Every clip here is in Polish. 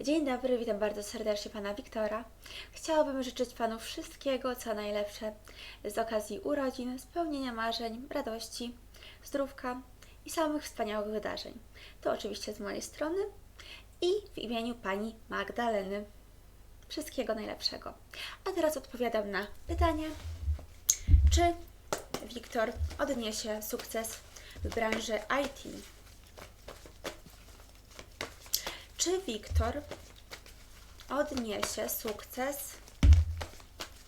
Dzień dobry, witam bardzo serdecznie Pana Wiktora. Chciałabym życzyć Panu wszystkiego, co najlepsze z okazji urodzin, spełnienia marzeń, radości, zdrówka i samych wspaniałych wydarzeń. To oczywiście z mojej strony i w imieniu Pani Magdaleny. Wszystkiego najlepszego. A teraz odpowiadam na pytanie, czy Wiktor odniesie sukces w branży IT? Czy Wiktor odniesie sukces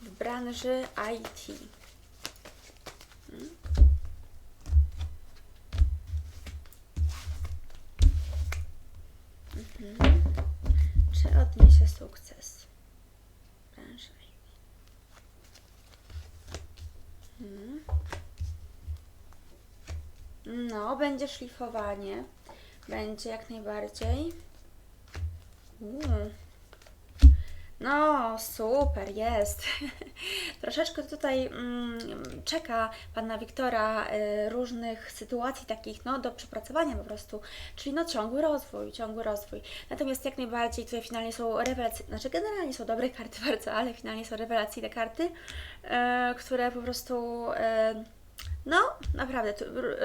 w branży IT? Hmm? Mhm. Czy odniesie sukces w branży IT? Hmm. No, będzie szlifowanie. Będzie jak najbardziej. No, super, jest. Troszeczkę tutaj mm, czeka Pana Wiktora y, różnych sytuacji takich, no, do przepracowania po prostu, czyli no ciągły rozwój, ciągły rozwój. Natomiast jak najbardziej tutaj finalnie są rewelacje, znaczy generalnie są dobre karty bardzo, ale finalnie są rewelacyjne karty, y, które po prostu... Y, no, naprawdę,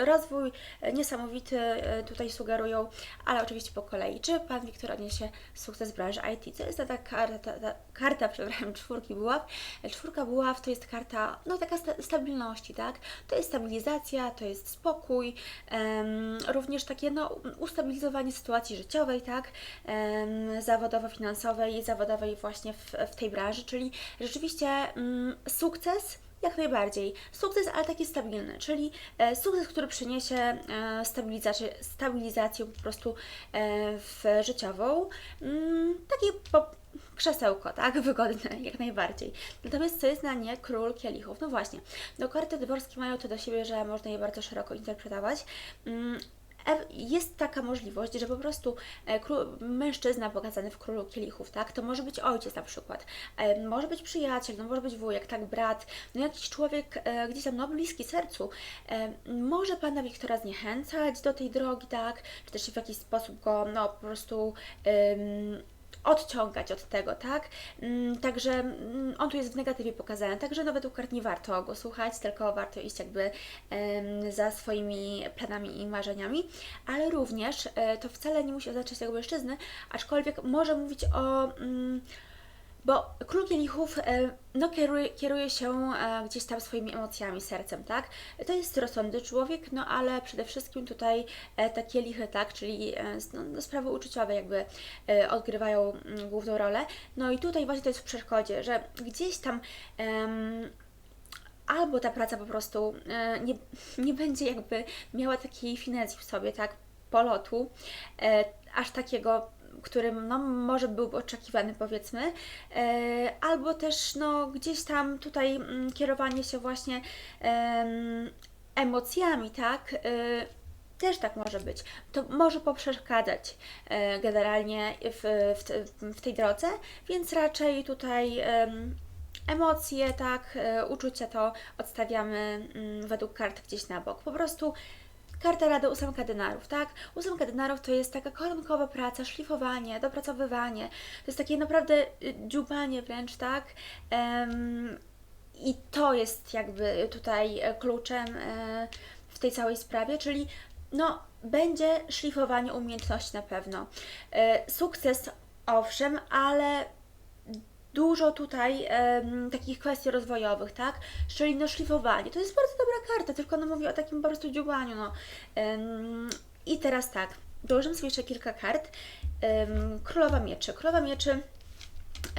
rozwój e, niesamowity e, tutaj sugerują, ale oczywiście po kolei. Czy Pan Wiktor odniesie sukces w branży IT? Co jest to ta karta, ta karta przepraszam, czwórki buław? E, Czwórka buław to jest karta, no taka sta- stabilności, tak? To jest stabilizacja, to jest spokój, em, również takie, no, ustabilizowanie sytuacji życiowej, tak? Em, zawodowo-finansowej, zawodowej właśnie w, w tej branży, czyli rzeczywiście mm, sukces jak najbardziej. Sukces, ale taki stabilny, czyli e, sukces, który przyniesie e, stabilizację, stabilizację po prostu e, w życiową. Mm, takie po, krzesełko, tak? Wygodne, jak najbardziej. Natomiast co jest na nie król kielichów? No właśnie, no karty dworskie mają to do siebie, że można je bardzo szeroko interpretować. E- jest taka możliwość, że po prostu e, mężczyzna pokazany w królu kielichów, tak? To może być ojciec na przykład, e, może być przyjaciel, no może być wujek, tak, brat, no jakiś człowiek gdzieś tam, no bliski sercu, może Pana Wiktora zniechęcać do tej drogi, tak? Czy też w jakiś sposób go, no po prostu... odciągać od tego, tak? Mm, Także mm, on tu jest w negatywie pokazany, także no według kart nie warto go słuchać, tylko warto iść jakby za swoimi planami i marzeniami, ale również e, to wcale nie musi oznaczać tego mężczyzny, aczkolwiek może mówić o... Bo król kielichów e, no, kieruje, kieruje się e, gdzieś tam swoimi emocjami, sercem, tak? To jest rozsądny człowiek, no ale przede wszystkim tutaj e, te kielichy, tak? Czyli no, no, sprawy uczuciowe jakby odgrywają mm, główną rolę. No i tutaj właśnie to jest w przeszkodzie, że gdzieś tam em, albo ta praca po prostu nie, nie będzie jakby miała takiej finezji w sobie, tak, polotu, aż takiego, którym no, może byłby oczekiwany powiedzmy, e, albo też no, gdzieś tam tutaj mm, kierowanie się właśnie em, emocjami, tak, e, też tak może być. To może poprzeszkadzać e, generalnie w, w, w tej drodze, więc raczej tutaj em, emocje, tak, uczucia to odstawiamy mm, według kart gdzieś na bok. Po prostu karta rady ósemka denarów, tak? Ósemka denarów to jest taka koronkowa praca, szlifowanie, dopracowywanie. To jest takie naprawdę y, dziubanie wręcz, tak? Em, i to jest jakby tutaj e, kluczem e, w tej całej sprawie, czyli no, będzie szlifowanie umiejętności na pewno. E, Sukces, owszem, ale dużo tutaj em, takich kwestii rozwojowych, tak? Czyli no szlifowanie. To jest bardzo dobra karta, tylko no mówię o takim po prostu dziubaniu, no. Em, I teraz tak, dołożymy sobie jeszcze kilka kart. Em, Królowa Mieczy. Królowa Mieczy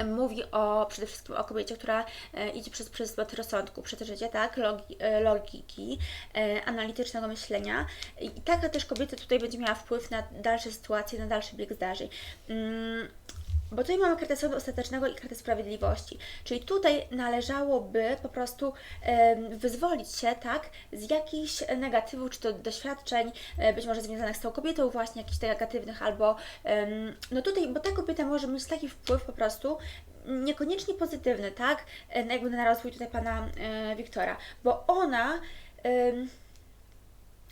mówi o przede wszystkim o kobiecie, która e, idzie przez pryzmat rozsądku, przeżycie, tak, logi, e, logiki, e, analitycznego myślenia i taka też kobieta tutaj będzie miała wpływ na dalsze sytuacje, na dalszy bieg zdarzeń. Mm, bo tutaj mamy kartę sądu ostatecznego i kartę sprawiedliwości. Czyli tutaj należałoby po prostu wyzwolić się, tak, z jakichś negatywów, czy to doświadczeń, e, być może związanych z tą kobietą, właśnie jakichś negatywnych, albo no tutaj, bo ta kobieta może mieć taki wpływ po prostu, niekoniecznie pozytywny, tak, e, jakby na rozwój tutaj pana e, Wiktora, bo ona.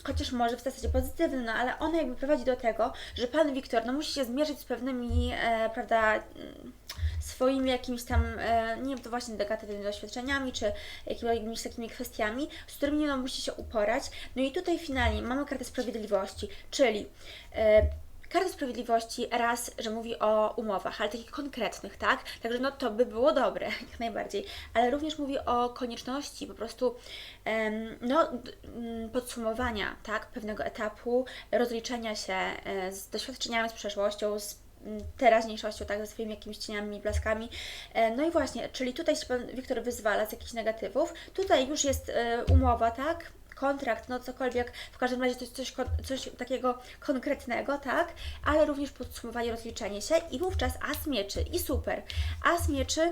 Chociaż może w zasadzie pozytywny, no ale ona jakby prowadzi do tego, że pan Wiktor no, musi się zmierzyć z pewnymi, e, prawda, mm, swoimi jakimiś tam, e, nie wiem, to właśnie negatywnymi doświadczeniami, czy jakimiś takimi kwestiami, z którymi no, musi się uporać. No i tutaj finalnie mamy kartę sprawiedliwości, czyli e, Karta Sprawiedliwości raz, że mówi o umowach, ale takich konkretnych, tak? Także no to by było dobre, jak najbardziej. Ale również mówi o konieczności po prostu no, podsumowania, tak? Pewnego etapu, rozliczenia się e, z doświadczeniami, z przeszłością, z teraźniejszością, tak? Ze swoimi jakimiś cieniami blaskami. E, No i właśnie, czyli tutaj się Pan Wiktor wyzwala z jakichś negatywów. Tutaj już jest e, umowa, tak? Kontrakt, no cokolwiek, w każdym razie coś, kon- coś takiego konkretnego, tak? Ale również podsumowanie, rozliczenie się i wówczas as mieczy i super. As mieczy,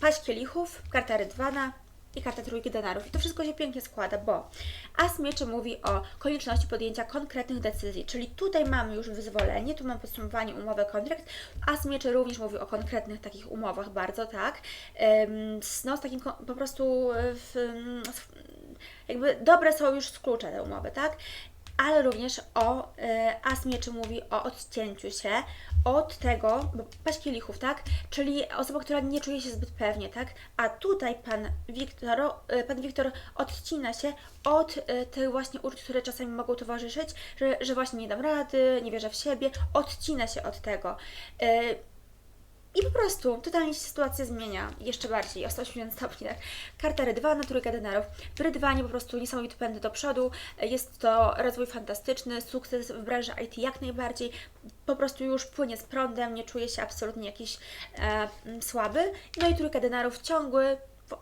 paść kielichów, karta rydwana i karta trójki denarów. I to wszystko się pięknie składa, bo as mieczy mówi o konieczności podjęcia konkretnych decyzji, czyli tutaj mamy już wyzwolenie, tu mam podsumowanie, umowę, kontrakt. As mieczy również mówi o konkretnych takich umowach bardzo, tak? No z takim po prostu w, jakby dobre są już z klucza te umowy, tak? Ale również o e, As Mieczy mówi o odcięciu się od tego, paść kielichów, tak? Czyli osoba, która nie czuje się zbyt pewnie, tak? A tutaj pan Wiktor, e, pan Wiktor odcina się od e, tych właśnie uczuć, które czasami mogą towarzyszyć, że, że właśnie nie dam rady, nie wierzę w siebie, odcina się od tego. E, i po prostu totalnie się sytuacja zmienia jeszcze bardziej o 180 stopni. Tak? Karta Rydwana, trójka denarów. W Rydwanie po prostu niesamowity pęd do przodu. Jest to rozwój fantastyczny, sukces w branży IT jak najbardziej. Po prostu już płynie z prądem, nie czuje się absolutnie jakiś e, słaby. No i trójka denarów ciągły,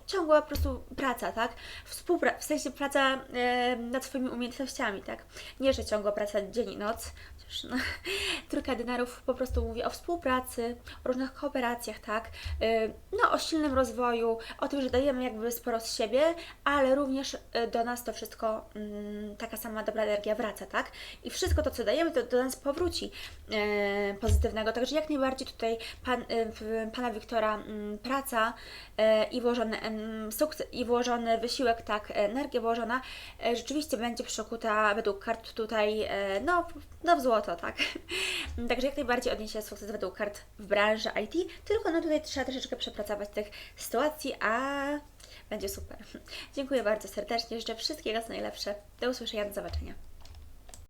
ciągła po prostu praca, tak? Współpra- w sensie praca nad swoimi umiejętnościami, tak? Nie, że ciągła praca dzień i noc, chociaż no, trójka denarów po prostu mówi o współpracy, o różnych kooperacjach, tak? E, No, o silnym rozwoju, o tym, że dajemy jakby sporo z siebie, ale również e, do nas to wszystko, mm, taka sama dobra energia wraca, tak? I wszystko to, co dajemy, to do nas powróci e, pozytywnego. Także jak najbardziej tutaj pan, pana Wiktora mm, praca i włożony em, sukces, i włożony wysiłek, tak, energia włożona, rzeczywiście będzie przekuta według kart tutaj, no, no w złoto, tak. Także jak najbardziej odniesie sukces według kart w branży IT, tylko no tutaj trzeba troszeczkę przepracować tych sytuacji, a będzie super. Dziękuję bardzo serdecznie, życzę wszystkiego co najlepsze. Do usłyszenia, do zobaczenia.